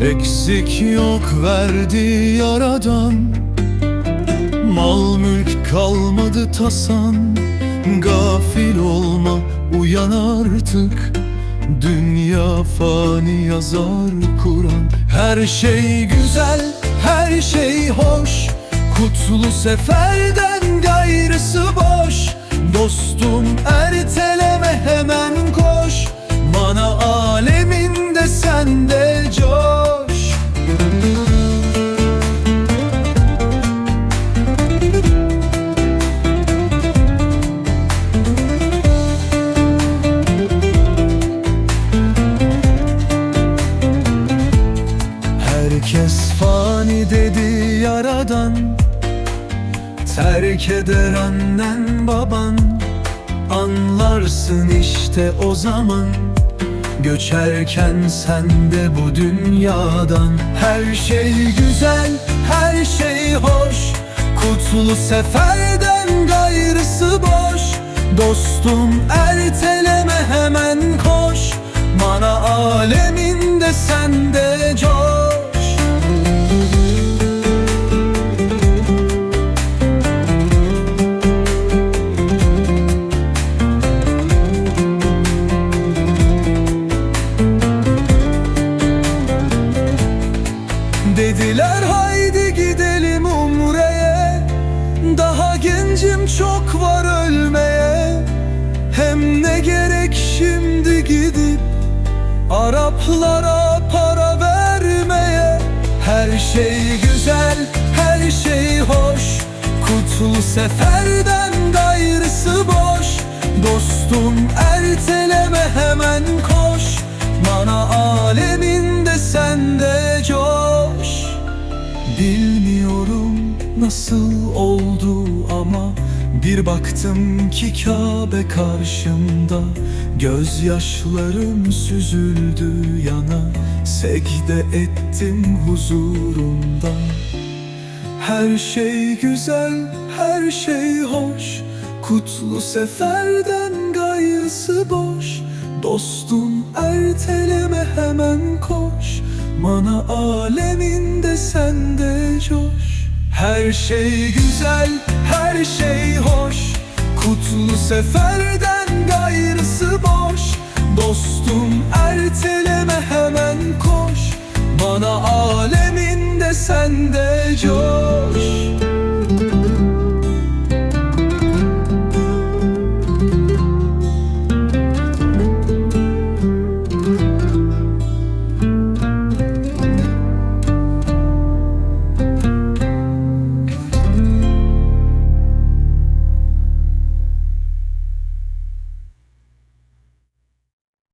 Eksik yok verdi yaradan. Mal mülk kalmadı tasan. Gafil olma uyan artık. Dünya fani yazar Kur'an. Her şey güzel, her şey hoş. Kutlu seferden gayrısı boş. Dostum erteleme hemen dedi yaradan Terk eder annen baban Anlarsın işte o zaman Göçerken sen de bu dünyadan. Her şey güzel, her şey hoş Kutlu seferden gayrısı boş. Dostum erteleme hemen koş Bana aleminde sende coş Dediler haydi gidelim umreye. Daha gencim çok var ölmeye. Hem ne gerek şimdi gidip Araplara para vermeye? Her şey güzel, her şey hoş. Kutlu seferden gayrısı boş. Dostum erteleme hemen koş. Bana aleminde sende coş nasıl oldu ama Bir baktım ki Kabe karşımda. Gözyaşlarım süzüldü yana Sekde ettim huzurunda Her şey güzel, her şey hoş Kutlu seferden gayrısı boş. Dostum erteleme hemen koş Bana aleminde sende coş Her şey güzel, her şey hoş. Kutlu seferden gayrısı boş. Dostum erteleme hemen koş. Bana aleminde sende coş